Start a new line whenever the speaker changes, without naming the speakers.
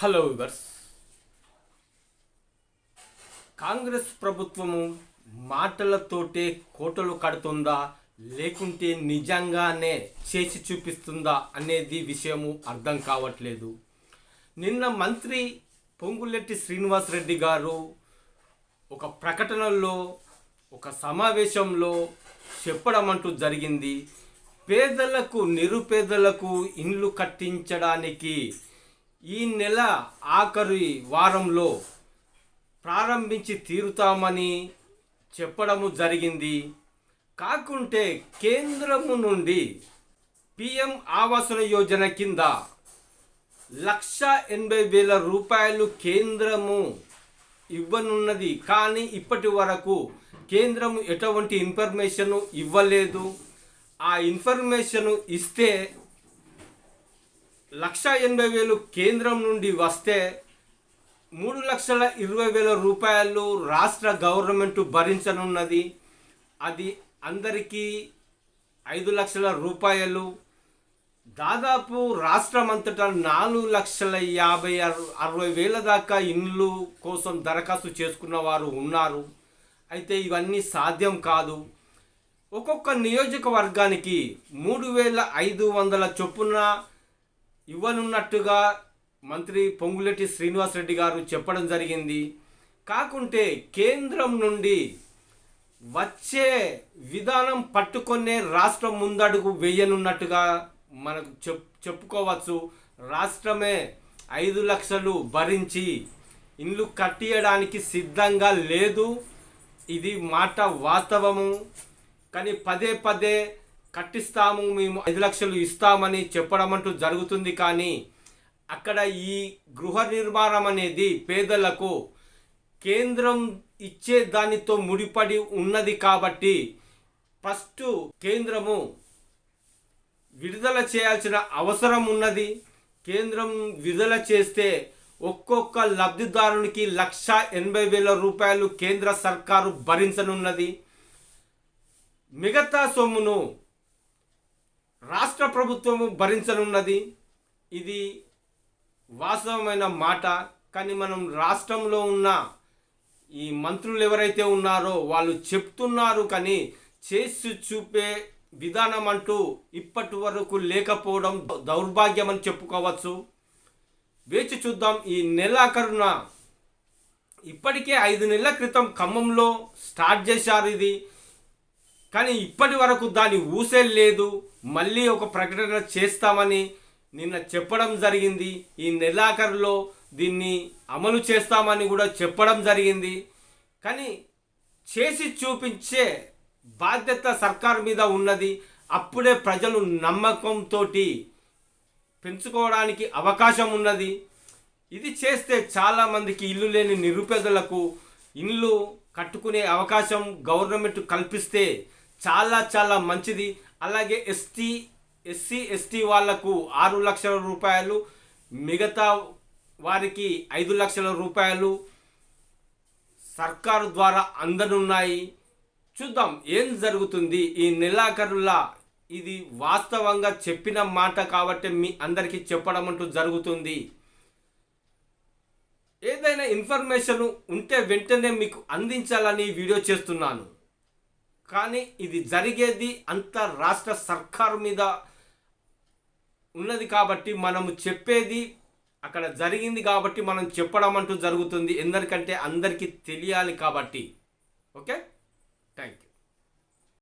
Hello viewers Congress ప్రభుత్వము మాటలతోటే కోటలు కడుతుందా? లేకుంటే నిజంగానే చేసి చూపిస్తుందా అనేది విషయము అర్థం కావట్లేదు. నిన్న మంత్రి పొంగులెట్టి శ్రీనివాసరెడ్డి గారు ఒక ప్రకటనలో ఒక సమావేశంలో చెప్పడం అంటూ జరిగింది. పేదలకు నిరుపేదలకు ఇండ్లు కట్టించడానికి ఈ నెల ఆఖరి వారంలో ప్రారంభించి తీరుతామని చెప్పడము జరిగింది. కాకుంటే కేంద్రము నుండి పిఎం ఆవాసన యోజన కింద లక్ష ఎనభై వేల రూపాయలు కేంద్రము ఇవ్వనున్నది. కానీ ఇప్పటి వరకు కేంద్రము ఎటువంటి ఇన్ఫర్మేషన్ ఇవ్వలేదు. ఆ ఇన్ఫర్మేషన్ ఇస్తే లక్ష ఎనభై వేలు కేంద్రం నుండి వస్తే మూడు లక్షల ఇరవై వేల రూపాయలు రాష్ట్ర గవర్నమెంట్ భరించనున్నది. అది అందరికీ ఐదు లక్షల రూపాయలు. దాదాపు రాష్ట్రం అంతటా నాలుగు లక్షల యాభై అర- అరవై వేల దాకా ఇండ్లు కోసం దరఖాస్తు చేసుకున్న వారు ఉన్నారు. అయితే ఇవన్నీ సాధ్యం కాదు. ఒక్కొక్క నియోజకవర్గానికి మూడు వేల ఐదు వందల చొప్పున ఇవ్వనున్నట్టుగా మంత్రి పొంగులెట్టి శ్రీనివాసరెడ్డి గారు చెప్పడం జరిగింది. కాకుంటే కేంద్రం నుండి వచ్చే విధానం పట్టుకొనే రాష్ట్రం ముందడుగు వేయనున్నట్టుగా మనకు చెప్ చెప్పుకోవచ్చు. రాష్ట్రమే ఐదు లక్షలు భరించి ఇల్లు కట్టియడానికి సిద్ధంగా లేదు. ఇది మాట వాస్తవము. కానీ పదే పదే కట్టిస్తాము మేము ఐదు లక్షలు ఇస్తామని చెప్పడం అంటూ జరుగుతుంది కానీ అక్కడ ఈ గృహ నిర్మాణం అనేది పేదలకు కేంద్రం ఇచ్చే దానితో ముడిపడి ఉన్నది కాబట్టి ఫస్ట్ కేంద్రము విడుదల చేయాల్సిన అవసరం ఉన్నది. కేంద్రం విడుదల చేస్తే ఒక్కొక్క లబ్ధిదారునికి లక్ష ఎనభై వేల రూపాయలు కేంద్ర సర్కారు భరించనున్నది. మిగతా సొమ్మును రాష్ట్ర ప్రభుత్వము భరించనున్నది. ఇది వాస్తవమైన మాట. కానీ మనం రాష్ట్రంలో ఉన్న ఈ మంత్రులు ఎవరైతే ఉన్నారో వాళ్ళు చెప్తున్నారు కానీ చేసి చూపే విధానం అంటూ ఇప్పటి వరకు లేకపోవడం దౌర్భాగ్యం అని చెప్పుకోవచ్చు. వేచి చూద్దాం ఈ నెలాఖరున ఇప్పటికే ఐదు నెలల క్రితం ఖమ్మంలో స్టార్ట్ చేశారు ఇది. కానీ ఇప్పటి వరకు దాని ఊసే లేదు. మళ్ళీ ఒక ప్రకటన చేస్తామని నిన్న చెప్పడం జరిగింది. ఈ నెలాఖరులో దీన్ని అమలు చేస్తామని కూడా చెప్పడం జరిగింది. కానీ చేసి చూపించే బాధ్యత సర్కారు మీద ఉన్నది. అప్పుడే ప్రజలు నమ్మకంతో పెంచుకోవడానికి అవకాశం ఉన్నది. ఇది చేస్తే చాలామందికి ఇల్లు లేని నిరుపేదలకు ఇల్లు కట్టుకునే అవకాశం గవర్నమెంట్ కల్పిస్తే చాలా చాలా మంచిది. అలాగే ఎస్టీ ఎస్సీ ఎస్టీ వాళ్ళకు ఆరు లక్షల రూపాయలు మిగతా వారికి ఐదు లక్షల రూపాయలు సర్కారు ద్వారా అందనున్నాయి. చూద్దాం ఏం జరుగుతుంది. ఈ నెలాఖరులా ఇది వాస్తవంగా చెప్పిన మాట కాబట్టి మీ అందరికీ చెప్పడం అంటూ జరుగుతుంది. ఏదైనా ఇన్ఫర్మేషన్ ఉంటే వెంటనే మీకు అందించాలని వీడియో చేస్తున్నాను. కానీ ఇది జరిగేది అంత రాష్ట్ర సర్కారు మీద ఉన్నది కాబట్టి మనము చెప్పేది అక్కడ జరిగింది కాబట్టి మనం చెప్పడం అంటూ జరుగుతుంది. ఎందుకంటే అందరికీ తెలియాలి కాబట్టి. ఓకే? Thank you